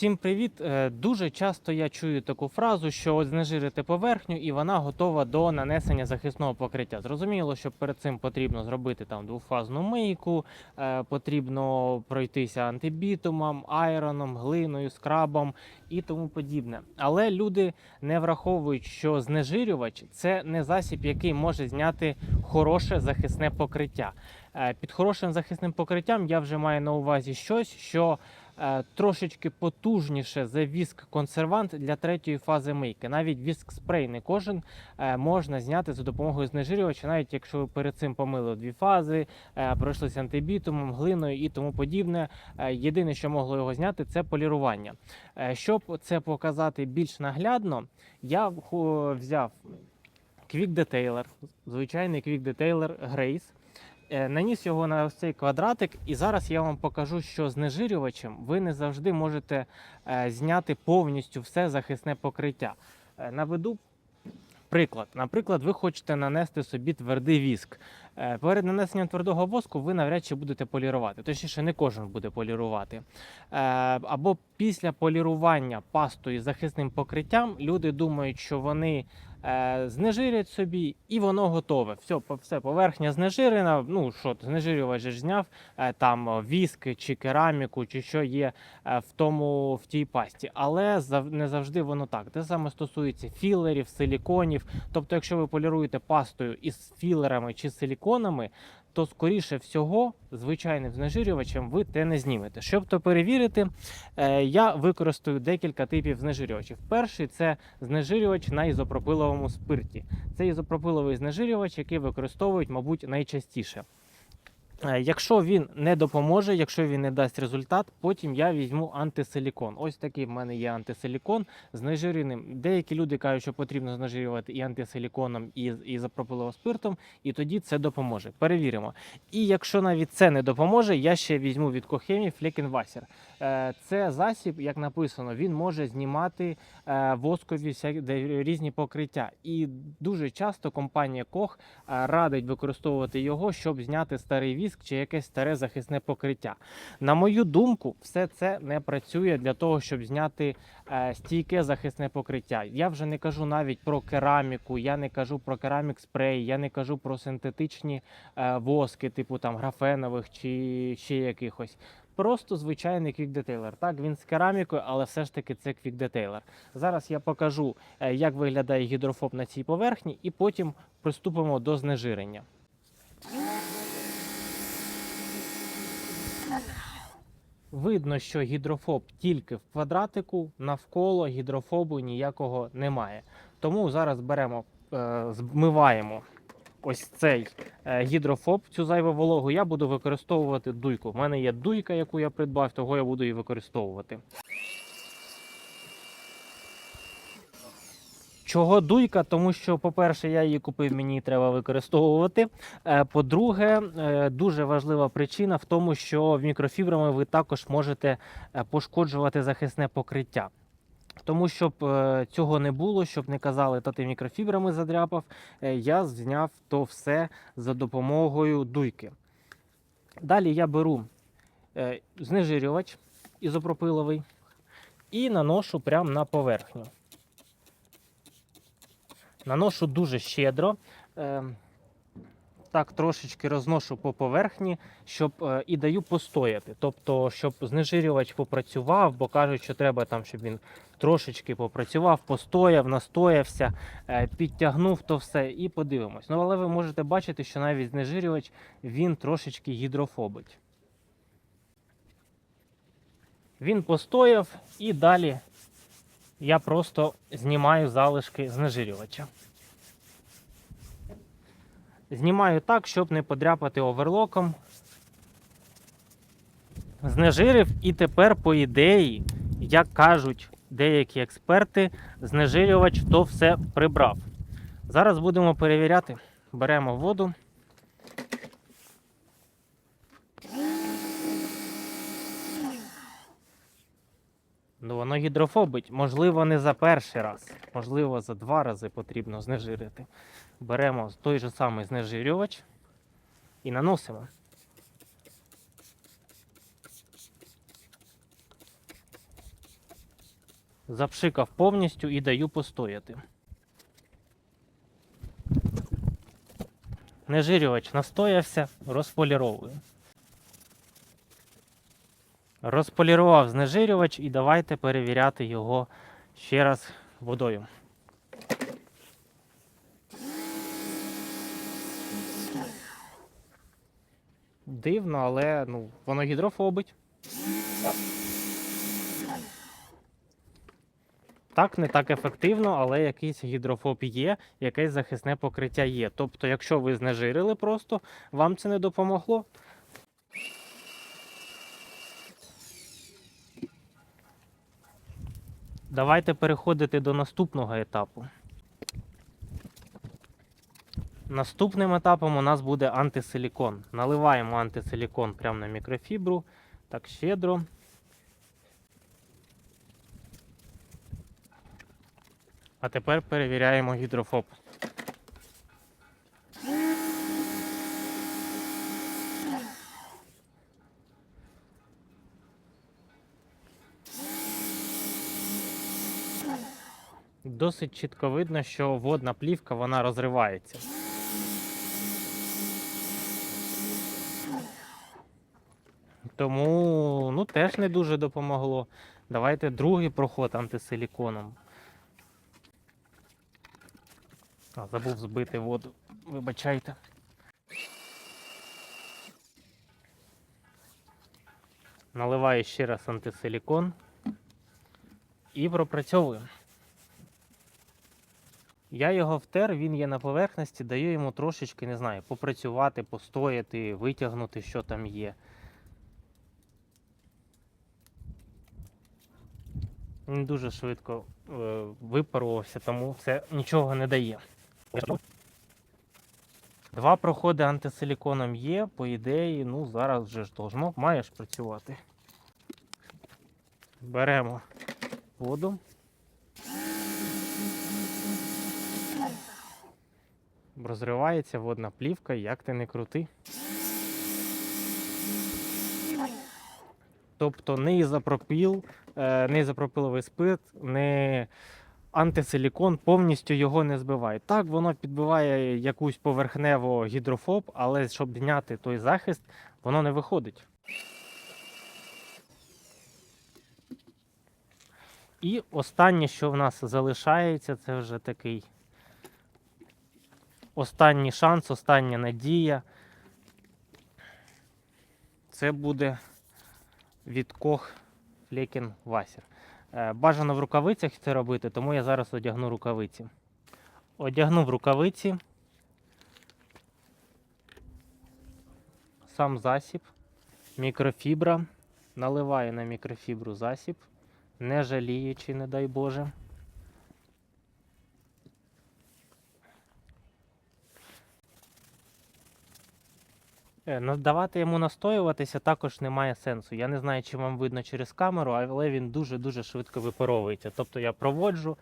Всім привіт! Е, Дуже часто я чую таку фразу, що от знежирити поверхню і вона готова до нанесення захисного покриття. Зрозуміло, що перед цим потрібно зробити там двофазну мийку, е, потрібно пройтися антибітумом, айроном, глиною, скрабом і тому подібне. Але люди не враховують, що знежирювач це не засіб, який може зняти хороше захисне покриття. Е, Під хорошим захисним покриттям я вже маю на увазі щось, що трошечки потужніше за віск консервант для третьої фази мийки. Навіть віск спрей не кожен е, можна зняти за допомогою знежирювача, навіть якщо ви перед цим помили дві фази, е, пройшлися антибітумом, глиною і тому подібне. Е, Єдине, що могло його зняти, це полірування. Е, Щоб це показати більш наглядно, я взяв Quick Detailer, звичайний Quick Detailer Grace. Е, Наніс його на цей квадратик, і зараз я вам покажу, що знежирювачем ви не завжди можете е, зняти повністю все захисне покриття. Е, Наведу приклад. Наприклад, ви хочете нанести собі твердий віск. Перед нанесенням твердого воску ви навряд чи будете полірувати. Точніше, не кожен буде полірувати. Або після полірування пастою захисним покриттям люди думають, що вони знежирять собі, і воно готове. Все, все поверхня знежирена. Ну що, знежирювач зняв е, там о, віск чи кераміку, чи що є е, в тому в тій пасті. Але не завжди воно так. Те саме стосується філерів, силіконів. Тобто, якщо ви поліруєте пастою із філерами чи силіконами, то скоріше всього звичайним знежирювачем ви те не знімете. Щоб то перевірити, е, я використаю декілька типів знежирювачів. Перший це знежирювач на ізопропиловому спирті. Це ізопропиловий знежирювач, який використовують, мабуть, найчастіше. Е, Якщо він не допоможе, якщо він не дасть результат, потім я візьму антисилікон. Ось такий в мене є антисилікон знежиреним. Деякі люди кажуть, що потрібно знежирювати і антисиліконом, і, і спиртом, і тоді це допоможе. Перевіримо. І якщо навіть це не допоможе, я ще візьму від Кохемі Флекенвасер. Е, Це засіб, як написано, він може знімати е, воскові різні покриття. І дуже часто компанія Кох радить використовувати його, щоб зняти старий віск чи якесь старе захисне покриття. На мою думку, все це не працює для того, щоб зняти е, стійке захисне покриття. Я вже не кажу навіть про кераміку, я не кажу про керамік спрей, я не кажу про синтетичні е, воски, типу там графенових чи ще якихось. Просто звичайний Detailer. Так, він з керамікою, але все ж таки це Detailer. Зараз я покажу, е, як виглядає гідрофоб на цій поверхні, і потім приступимо до знежирення. Видно, що гідрофоб тільки в квадратику, навколо гідрофобу ніякого немає. Тому зараз беремо, е, змиваємо ось цей е, гідрофоб, цю зайву вологу. Я буду використовувати дуйку. У мене є дуйка, яку я придбав, того я буду її використовувати. Чого дуйка? Тому що, по-перше, я її купив, мені треба використовувати. Е, По-друге, е, дуже важлива причина в тому, що мікрофібрами ви також можете е, пошкоджувати захисне покриття. Тому щоб цього не було, щоб не казали, та ти мікрофібрами задряпав, я зняв то все за допомогою дуйки. Далі я беру знежирювач ізопропиловий і наношу прямо на поверхню. Наношу дуже щедро. Е, так, трошечки розношу по поверхні, щоб е, і даю постояти. Тобто, щоб знежирювач попрацював, бо кажуть, що треба там, щоб він трошечки попрацював, постояв, настоявся, е, підтягнув то все і подивимось. Ну, але ви можете бачити, що навіть знежирювач він трошечки гідрофобить. Він постояв і далі я просто знімаю залишки знежирювача. Знімаю так, щоб не подряпати оверлоком. Знежирив і тепер, по ідеї, як кажуть деякі експерти, знежирювач то все прибрав. Зараз будемо перевіряти. Беремо воду. Ну, воно гідрофобить. Можливо, не за перший раз, можливо, за два рази потрібно знежирити. Беремо той же самий знежирювач і наносимо. Запшикав повністю і даю постояти. Нежирювач настоявся, розполіровую. Розполірував знежирювач і давайте перевіряти його ще раз водою. Дивно, але ну, воно гідрофобить. Так, не так ефективно, але якийсь гідрофоб є, якесь захисне покриття є. Тобто, якщо ви знежирили просто, вам це не допомогло. Давайте переходити до наступного етапу. Наступним етапом у нас буде антисилікон. Наливаємо антисилікон прямо на мікрофібру. Так щедро. А тепер перевіряємо гідрофоб. Досить чітко видно, що водна плівка вона розривається. Тому ну, теж не дуже допомогло. Давайте другий проход антисиліконом. А, забув збити воду. Вибачайте. Наливаю ще раз антисилікон і пропрацьовую. Я його втер, він є на поверхності, даю йому трошечки, не знаю, попрацювати, постояти, витягнути, що там є. Він дуже швидко е, випарувався, тому це нічого не дає. Два проходи антисиліконом є, по ідеї, ну зараз вже ж должно, маєш працювати. Беремо воду. Розривається водна плівка, як ти не крути. Тобто не ізопропіл, е, не ізопропиловий спирт, не антисилікон повністю його не збиває. Так, воно підбиває якусь поверхнево гідрофоб, але щоб зняти той захист, воно не виходить. І останнє, що в нас залишається, це вже такий останній шанс, остання надія. Це буде від Кох Флекен Васер. Е, Бажано в рукавицях це робити, тому я зараз одягну рукавиці. Одягнув рукавиці. Сам засіб, мікрофібра. Наливаю на мікрофібру засіб, не жаліючи, не дай Боже. Давати йому настоюватися також немає сенсу. Я не знаю, чи вам видно через камеру, але він дуже-дуже швидко випаровується. Тобто я проводжу,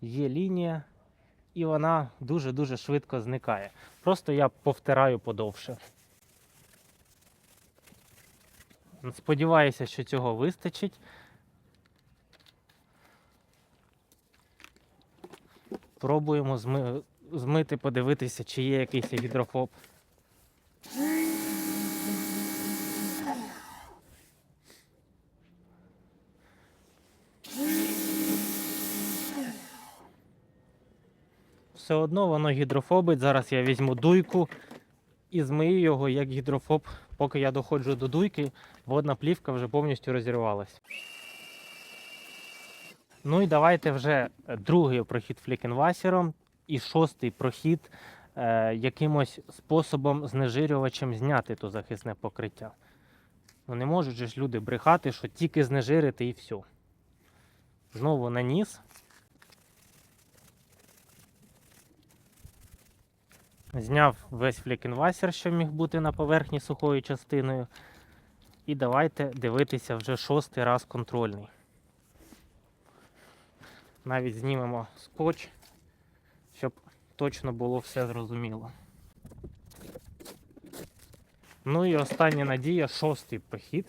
є лінія, і вона дуже-дуже швидко зникає. Просто я повтираю подовше. Сподіваюся, що цього вистачить. Пробуємо зми- змити, подивитися, чи є якийсь гідрофоб. Все одно воно гідрофобить. Зараз я візьму дуйку і змию його як гідрофоб. Поки я доходжу до дуйки, водна плівка вже повністю розірвалась. Ну і давайте вже другий прохід флікенвасером і шостий прохід е, якимось способом знежирювачем зняти то захисне покриття. Ну не можуть ж люди брехати, що тільки знежирити і все. Знову наніс. Зняв весь флікенвасер, що міг бути на поверхні сухою частиною. І давайте дивитися вже шостий раз контрольний. Навіть знімемо скотч, щоб точно було все зрозуміло. Ну і остання надія, шостий похід.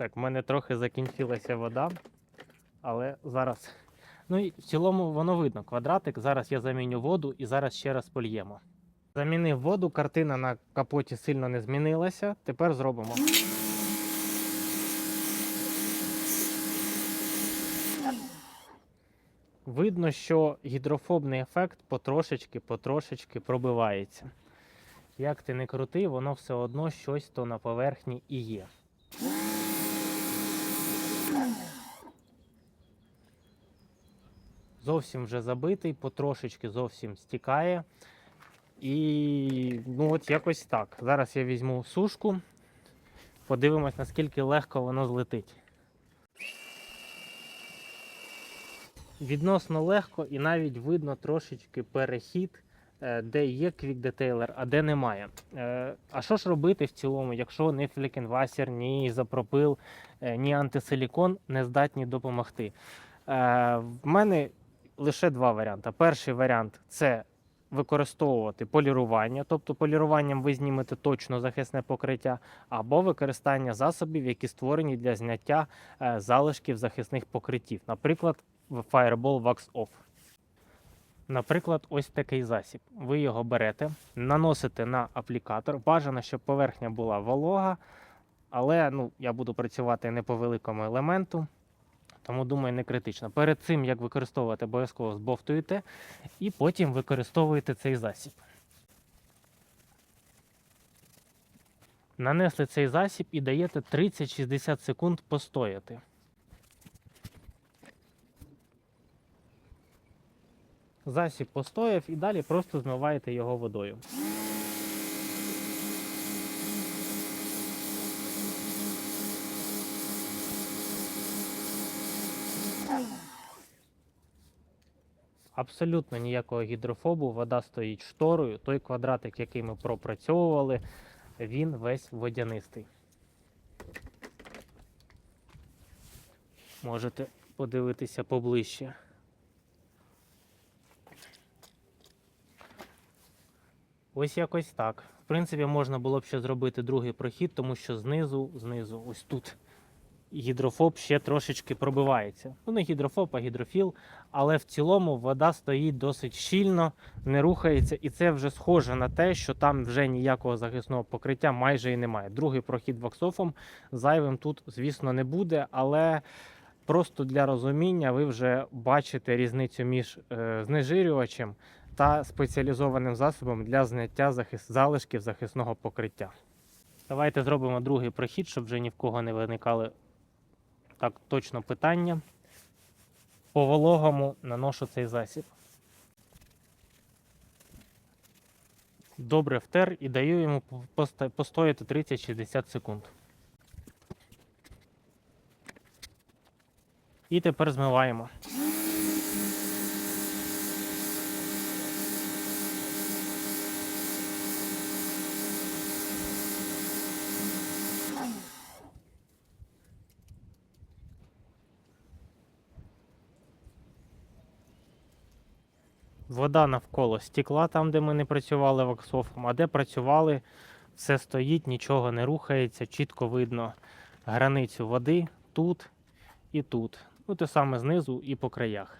Так, в мене трохи закінчилася вода, але зараз. Ну і в цілому воно видно. Квадратик. Зараз я заміню воду і зараз ще раз польємо. Замінив воду, картина на капоті сильно не змінилася. Тепер зробимо. Видно, що гідрофобний ефект потрошечки, потрошечки пробивається. Як ти не крути, воно все одно щось то на поверхні і є. Зовсім вже забитий, потрошечки зовсім стікає. І ну от якось так. Зараз я візьму сушку, подивимось, наскільки легко воно злетить. Відносно легко і навіть видно трошечки перехід, де є квік-детейлер, а де немає. Е, А що ж робити в цілому, якщо ні флікенвасер, ні ізопропил, е, ні антисилікон не здатні допомогти? Е, В мене лише два варіанти. Перший варіант це використовувати полірування, тобто поліруванням ви знімете точно захисне покриття, або використання засобів, які створені для зняття е, залишків захисних покриттів, наприклад, Fireball Wax Off. Наприклад, ось такий засіб. Ви його берете, наносите на аплікатор. Бажано, щоб поверхня була волога, але ну, я буду працювати не по великому елементу, тому думаю, не критично. Перед цим, як використовувати, обов'язково збовтуєте і потім використовуєте цей засіб. Нанесли цей засіб і даєте 30-60 секунд постояти. Засіб постояв і далі просто змиваєте його водою. Абсолютно ніякого гідрофобу, вода стоїть шторою. Той квадратик, який ми пропрацьовували, він весь водянистий. Можете подивитися поближче. Ось якось так. В принципі, можна було б ще зробити другий прохід, тому що знизу, знизу, ось тут гідрофоб ще трошечки пробивається. Ну, не гідрофоб, а гідрофіл. Але в цілому вода стоїть досить щільно, не рухається, і це вже схоже на те, що там вже ніякого захисного покриття майже і немає. Другий прохід ваксофом зайвим тут, звісно, не буде, але. Просто для розуміння ви вже бачите різницю між е, знежирювачем та спеціалізованим засобом для зняття захис... залишків захисного покриття. Давайте зробимо другий прохід, щоб вже ні в кого не виникали так точно питання. По вологому наношу цей засіб. Добре втер і даю йому постояти 30-60 секунд. І тепер змиваємо. Вода навколо стекла там, де ми не працювали ваксофом, а де працювали, все стоїть, нічого не рухається, чітко видно границю води тут і тут. Ну, те саме знизу і по краях.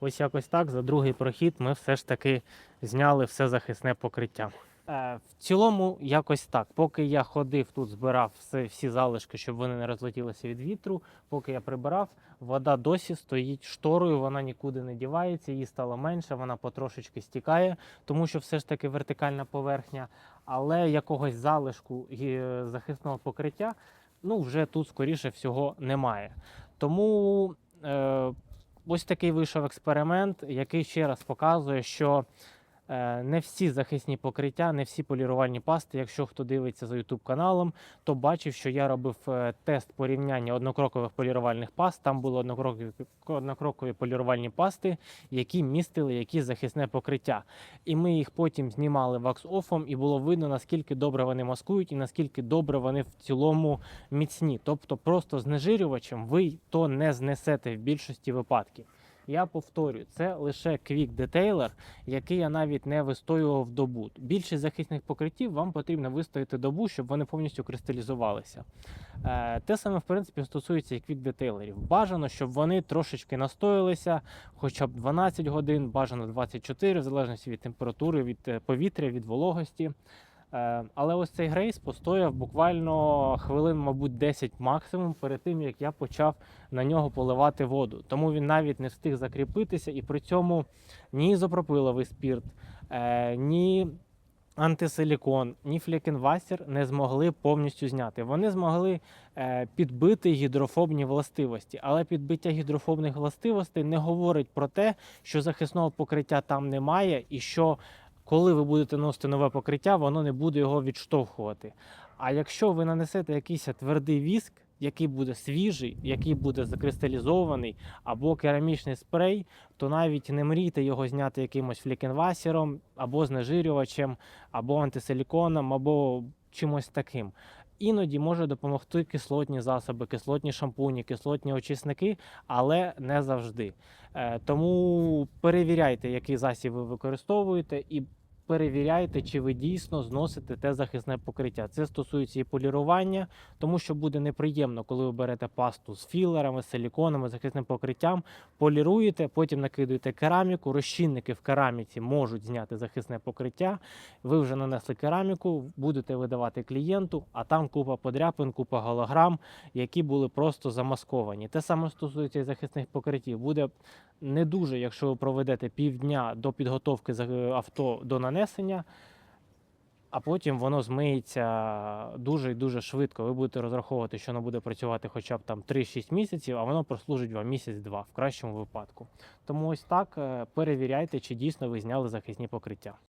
Ось якось так. За другий прохід ми все ж таки зняли все захисне покриття. Е, В цілому, якось так. Поки я ходив тут, збирав всі залишки, щоб вони не розлетілися від вітру. Поки я прибирав, вода досі стоїть шторою, вона нікуди не дівається, її стало менше, вона потрошечки стікає, тому що все ж таки вертикальна поверхня. Але якогось залишку гі- захисного покриття ну, вже тут, скоріше всього, немає. Тому е, ось такий вийшов експеримент, який ще раз показує, що е, не всі захисні покриття, не всі полірувальні пасти. Якщо хто дивиться за YouTube каналом, то бачив, що я робив е, тест порівняння однокрокових полірувальних паст. Там були однокрокові, однокрокові полірувальні пасти, які містили якісь захисне покриття. І ми їх потім знімали вакс-офом, і було видно, наскільки добре вони маскують і наскільки добре вони в цілому міцні. Тобто, просто знежирювачем ви то не знесете в більшості випадків. Я повторюю, це лише Quick Detailer, який я навіть не вистоював добу. Більшість захисних покриттів вам потрібно вистояти добу, щоб вони повністю кристалізувалися. Е, Те саме, в принципі, стосується і Quick Detailerів. Бажано, щоб вони трошечки настоялися, хоча б 12 годин, бажано 24, в залежності від температури, від е, повітря, від вологості. Е, Але ось цей грейс постояв буквально хвилин, мабуть, 10 максимум перед тим, як я почав на нього поливати воду. Тому він навіть не встиг закріпитися, і при цьому ні ізопропиловий спірт, е, ні антисилікон, ні флікенвастер не змогли повністю зняти. Вони змогли е, підбити гідрофобні властивості, але підбиття гідрофобних властивостей не говорить про те, що захисного покриття там немає, і що коли ви будете носити нове покриття, воно не буде його відштовхувати. А якщо ви нанесете якийсь твердий віск, який буде свіжий, який буде закристалізований, або керамічний спрей, то навіть не мрійте його зняти якимось флікенвасером, або знежирювачем, або антисиліконом, або чимось таким. Іноді може допомогти кислотні засоби, кислотні шампуні, кислотні очисники, але не завжди. Е, Тому перевіряйте, який засіб ви використовуєте, і перевіряйте, чи ви дійсно зносите те захисне покриття. Це стосується і полірування, тому що буде неприємно, коли ви берете пасту з філерами, з силіконами, захисним покриттям, поліруєте, потім накидуєте кераміку. Розчинники в кераміці можуть зняти захисне покриття. Ви вже нанесли кераміку, будете видавати клієнту, а там купа подряпин, купа голограм, які були просто замасковані. Те саме стосується і захисних покриттів. Буде не дуже, якщо ви проведете півдня до підготовки авто до нанесення, а потім воно змиється дуже і дуже швидко. Ви будете розраховувати, що воно буде працювати хоча б там 3-6 місяців, а воно прослужить вам місяць-два в кращому випадку. Тому ось так е, перевіряйте, чи дійсно ви зняли захисні покриття.